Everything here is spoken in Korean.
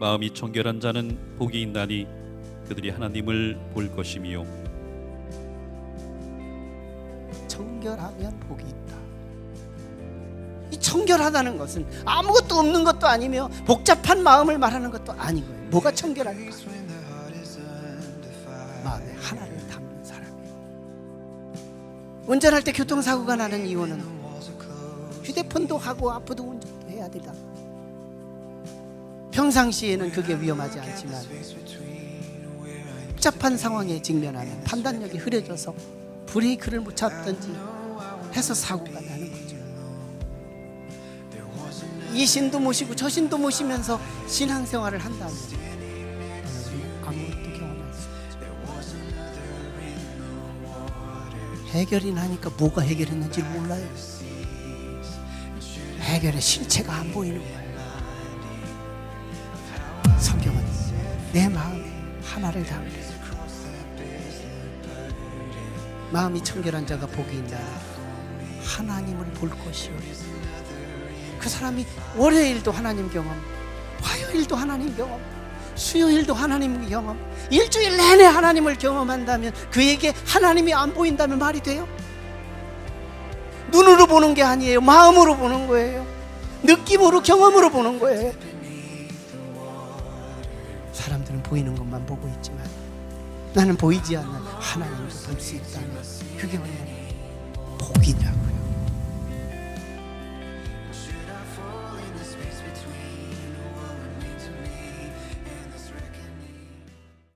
마음이 청결한 자는 복이 있나니 그들이 하나님을 볼 것이미요 청결하면 복이 있다. 이 청결하다는 것은 아무것도 없는 것도 아니며 복잡한 마음을 말하는 것도 아닌 거예요. 뭐가 청결할까? 마음에 하나를 담는 사람이에요. 운전할 때 교통사고가 나는 이유는 휴대폰도 하고 앞으로 운전도 해야 되다. 평상시에는 그게 위험하지 않지만 복잡한 상황에 직면하면 판단력이 흐려져서 브레이크를 못 잡든지 해서 사고가 나는 거죠. 이 신도 모시고 저 신도 모시면서 신앙생활을 한다면 아무것도 경험할 수 없죠. 해결이 나니까 뭐가 해결했는지 몰라요. 해결의 실체가 안 보이는 거예요. 내 마음에 하나를 담으래. 마음이 청결한 자가 복이 있나? 하나님을 볼 것이요 그 사람이 월요일도 하나님 경험 화요일도 하나님 경험 수요일도 하나님 경험 일주일 내내 하나님을 경험한다면 그에게 하나님이 안 보인다면 말이 돼요? 눈으로 보는 게 아니에요. 마음으로 보는 거예요. 느낌으로 경험으로 보는 거예요 사람들은 보이는 것만 보고 있지만 나는 보이지 않는 하나님을 볼수 있다면 그게 뭐냐 복이냐고